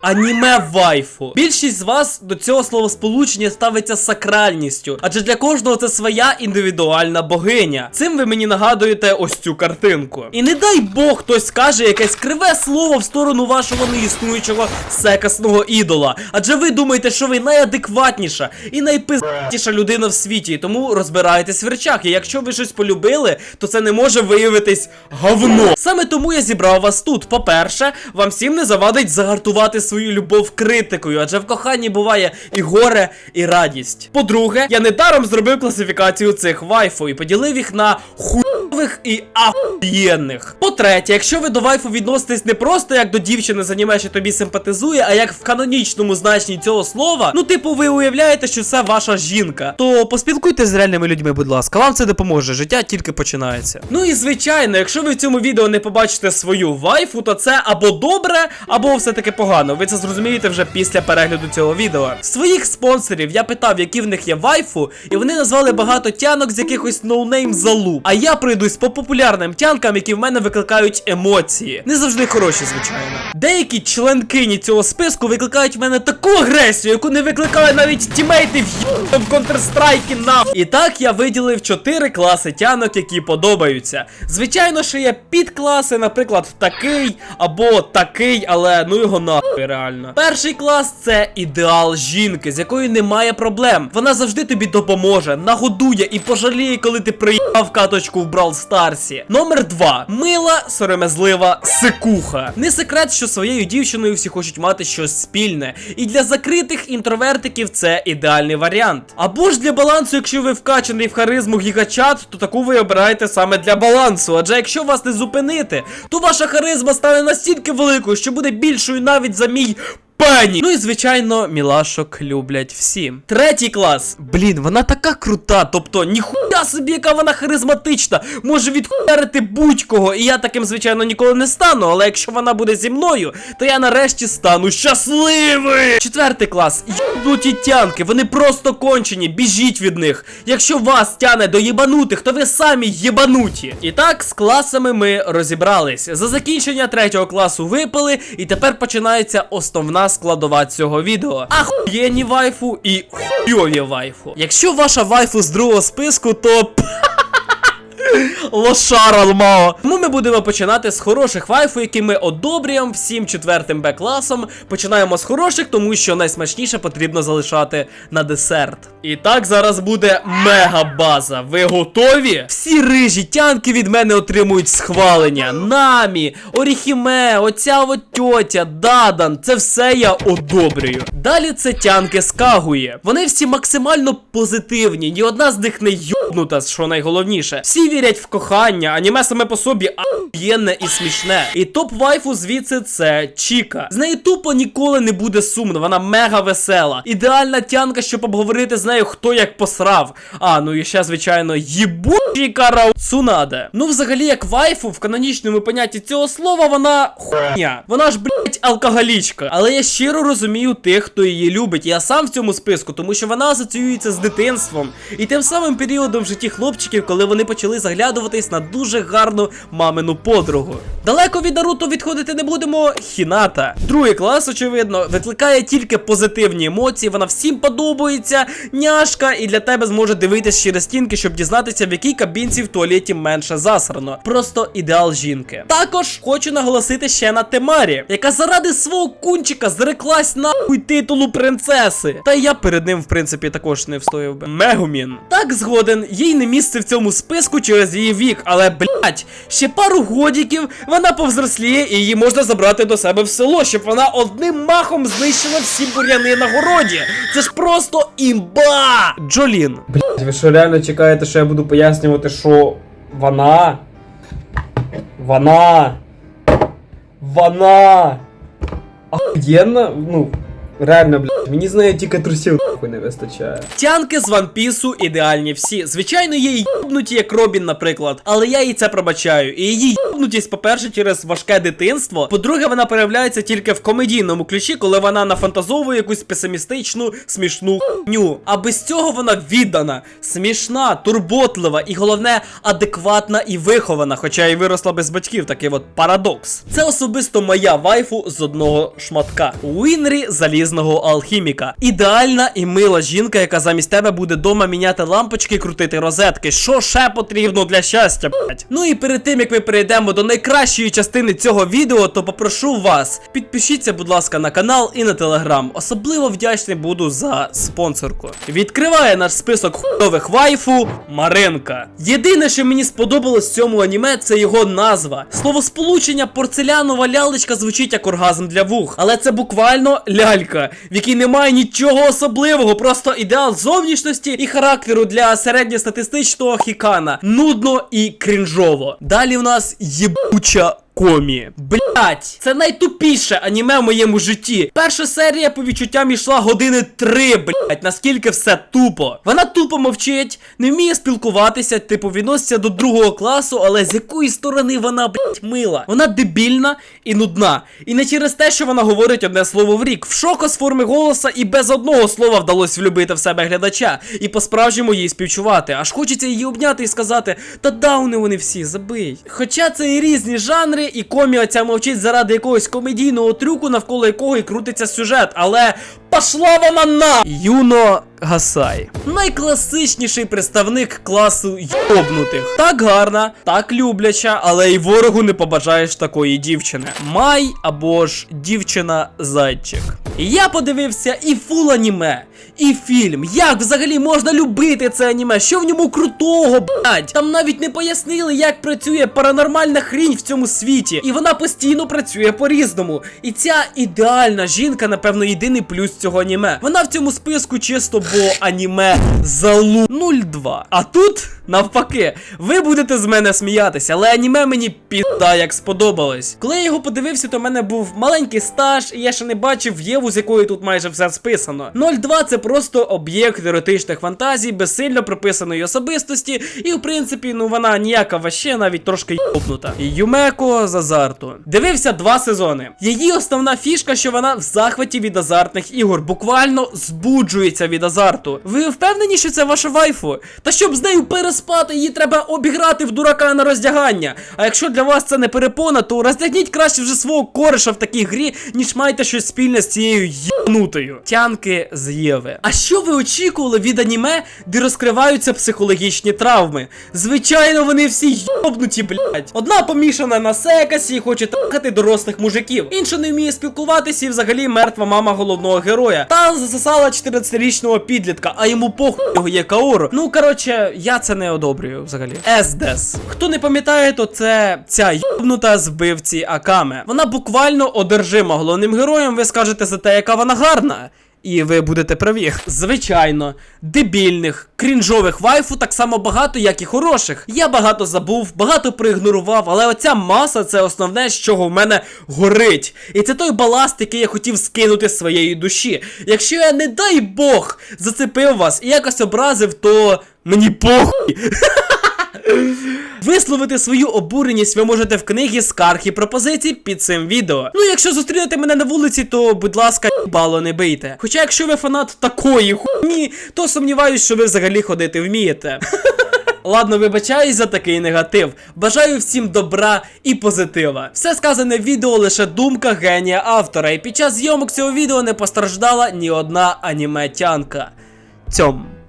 Аніме вайфу. Більшість з вас до цього словосполучення ставиться сакральністю, адже для кожного це своя індивідуальна богиня. Цим ви мені нагадуєте ось цю картинку. І не дай Бог хтось скаже якесь криве слово в сторону вашого неіснуючого секасного ідола. Адже ви думаєте, що ви найадекватніша і найпиздатіша людина в світі, і тому розбираєтесь в речах. І якщо ви щось полюбили, то це не може виявитись говно. Саме тому я зібрав вас тут. По-перше, вам всім не завадить загартувати свою любов критикою, адже в коханні буває і горе, і радість. По-друге, я недаром зробив класифікацію цих вайфу і поділив їх на хуйових і ахуєнних. По-третє, якщо ви до вайфу відноситесь не просто як до дівчини з аніме, що тобі симпатизує, а як в канонічному значенні цього слова, ну типу, ви уявляєте, що це ваша жінка, то поспілкуйтесь з реальними людьми, будь ласка, вам це допоможе. Життя тільки починається. Ну і звичайно, якщо ви в цьому відео не побачите свою вайфу, то це або добре, або все-таки погано. Ви це зрозумієте вже після перегляду цього відео. Своїх спонсорів я питав, які в них є вайфу, і вони назвали багато тянок з якихось ноунейм залуп. А я пройдусь по популярним тянкам, які в мене викликають емоції. Не завжди хороші, звичайно. Деякі членкині цього списку викликають в мене таку агресію, яку не викликали навіть тімейти в в Counter-Strike на. І так я виділив 4 класи тянок, які подобаються. Звичайно, що є підкласи, наприклад, такий або такий, але ну його нахуй реально. Перший клас це ідеал жінки, з якою немає проблем. Вона завжди тобі допоможе, нагодує і пожаліє, коли ти приїхав каточку в Брал Старсі. Номер 2. Мила, сором'язлива сикуха. Не секрет, що своєю дівчиною всі хочуть мати щось спільне. І для закритих інтровертиків це ідеальний варіант. Або ж для балансу, якщо ви вкачаний в харизму гігачат, то таку ви обираєте саме для балансу. Адже якщо вас не зупинити, то ваша харизма стане настільки великою, що буде більшою навіть за мій. Пені! Ну і звичайно, мілашок люблять всі. Третій клас. Блін, вона така крута. Тобто, ніхуя собі, яка вона харизматична. Може відхуярити будь-кого. І я таким, звичайно, ніколи не стану. Але якщо вона буде зі мною, то я нарешті стану щасливий. Четвертий клас. Єбнуті тянки, вони просто кончені. Біжіть від них. Якщо вас тяне до єбанутих, то ви самі єбануті. І так, з класами ми розібрались. За закінчення третього класу випили, і тепер починається основна складова цього відео. Ахуєнні вайфу і хуйові вайфу. Якщо ваша вайфу з другого списку, то. Лошара лмао. Тому ми будемо починати з хороших вайфу, які ми одобрюємо всім четвертим Б класом. Починаємо з хороших, тому що найсмачніше потрібно залишати на десерт. І так зараз буде мега база. Ви готові? Всі рижі тянки від мене отримують схвалення. Намі, Оріхіме, оця от тьотя, Дадан. Це все я одобрюю. Далі це тянки з Кагує. Вони всі максимально позитивні, ні одна з них не йобнута, що найголовніше. Всі вірять в кохання, аніме саме по собі ахуєнне і смішне. І топ вайфу звідси це Чіка. З неї тупо ніколи не буде сумно, вона мега весела. Ідеальна тянка, щоб обговорити з нею, хто як посрав. А, ну і ще, звичайно, їбучий карау Цунаде. Ну, взагалі, як вайфу в канонічному понятті цього слова, вона хуйня. Вона ж, блять, алкоголічка. Але я щиро розумію тих, хто її любить. Я сам в цьому списку, тому що вона асоціюється з дитинством і тим самим періодом в житті хлопчиків, коли вони почали заглядуватись на дуже гарну мамину подругу. Далеко від Наруто відходити не будемо. Хіната. Другий клас, очевидно, викликає тільки позитивні емоції. Вона всім подобається, няшка, і для тебе зможе дивитись через стінки, щоб дізнатися, в якій кабінці в туалеті менше засрано. Просто ідеал жінки. Також хочу наголосити ще на Темарі, яка заради свого кунчика зреклась нахуй титулу принцеси. Та я перед ним, в принципі, також не встояв би. Мегумін. Так згоден, їй не місце в цьому списку через її вік, але блять, ще пару годіків вона повзросліє і її можна забрати до себе в село, щоб вона одним махом знищила всі бур'яни на городі. Це ж просто імба! Джолін. Блять, ви що реально чекаєте, що я буду пояснювати, що вона. Вона. Вона. Охуєнна, ну, Реально, блядь, мені з нею тільки трусів нахуй не вистачає. Тянки з Piece ідеальні всі. Звичайно, є й юбнуті, як Робін, наприклад, але я їй це пробачаю. І її юбнутість, по-перше, через важке дитинство. По-друге, вона проявляється тільки в комедійному ключі, коли вона нафантазовує якусь песимістичну, смішну хуйню. А без цього вона віддана, смішна, турботлива і головне, адекватна і вихована, хоча і виросла без батьків, такий от парадокс. Це особисто моя вайфу з одного шматка. Уінрі залізного алхіміка. Ідеальна і мила жінка, яка замість тебе буде дома міняти лампочки, крутити розетки. Що ще потрібно для щастя, блять? Ну і перед тим як ми перейдемо до найкращої частини цього відео, то попрошу вас, підпишіться, будь ласка, на канал і на телеграм. Особливо вдячний буду за спонсорку. Відкриває наш список хуйових вайфу Маринка. Єдине, що мені сподобалось в цьому аніме, це його назва. Словосполучення порцелянова лялечка звучить як оргазм для вух, але це буквально лялька, в якій немає нічого особливого, просто ідеал зовнішності і характеру для середньостатистичного хікана. Нудно і крінжово. Далі в нас єбуча. Комі. Блять, це найтупіше аніме в моєму житті. Перша серія по відчуттям йшла години три, блять, наскільки все тупо. Вона тупо мовчить, не вміє спілкуватися, типу відноситься до другого класу, але з якої сторони вона, блять, мила. Вона дебільна і нудна. І не через те, що вона говорить одне слово в рік. В шоко з форми голоса і без одного слова вдалося влюбити в себе глядача і по-справжньому їй співчувати. Аж хочеться її обняти і сказати: та дауни вони всі, забий. Хоча це і різні жанри, і комі оця мовчить заради якогось комедійного трюку, навколо якого і крутиться сюжет, але пошла вона на Юно Гасай. Найкласичніший представник класу йобнутих. Так гарна, так любляча, але й ворогу не побажаєш такої дівчини. Май або ж дівчина зайчик. І я подивився і фул аніме, і фільм. Як взагалі можна любити це аніме? Що в ньому крутого, блядь? Там навіть не пояснили, як працює паранормальна хрінь в цьому світі. І вона постійно працює по-різному. І ця ідеальна жінка, напевно, єдиний плюс цього аніме. Вона в цьому списку чисто, бо аніме залу 02. А тут, навпаки, ви будете з мене сміятися, але аніме мені підда як сподобалось. Коли я його подивився, то в мене був маленький стаж, і я ще не бачив Єву, з якої тут майже все списано. 02 це просто об'єкт еротичних фантазій, без сильно прописаної особистості, і в принципі, ну вона ніяка ваще, навіть трошки йобнута. Юмеко з азарту. Дивився два сезони. Її основна фішка, що вона в захваті від азартних ігор, буквально збуджується від азарту. Ви впевнені, що це ваша вайфу? Та щоб з нею переспати, її треба обіграти в дурака на роздягання. А якщо для вас це не перепона, то роздягніть краще вже свого кореша в такій грі, ніж маєте щось спільне з цією єбнутою. Тянки з Єви. А що ви очікували від аніме, де розкриваються психологічні травми? Звичайно, вони всі йобнуті, блядь. Одна помішана на секасі і хоче трахати дорослих мужиків. Інша не вміє спілкуватися і взагалі мертва мама головного героя. Та засосала 14-річного підлітка, а йому похуй його є Каору. Ну коротше, я це не одобрюю взагалі. Ездес. Хто не пам'ятає, то це ця йобнута збивці Акаме. Вона буквально одержима головним героєм. Ви скажете за те, яка вона гарна. І ви будете праві. Звичайно, дебільних, крінжових вайфу так само багато, як і хороших. Я багато забув, багато проігнорував, але оця маса це основне, з чого в мене горить. І це той баласт, який я хотів скинути з своєї душі. Якщо я, не дай Бог, зацепив вас і якось образив, то мені похуй. Висловити свою обуреність ви можете в книгі скарг і пропозицій під цим відео. Ну, якщо зустрінете мене на вулиці, то будь ласка, бало не бийте. Хоча, якщо ви фанат такої хуйні, то сумніваюсь, що ви взагалі ходити вмієте. Ладно, вибачаюсь за такий негатив. Бажаю всім добра і позитива. Все сказане в відео лише думка генія автора, і під час зйомок цього відео не постраждала ні одна аніме-тянка. Цьом.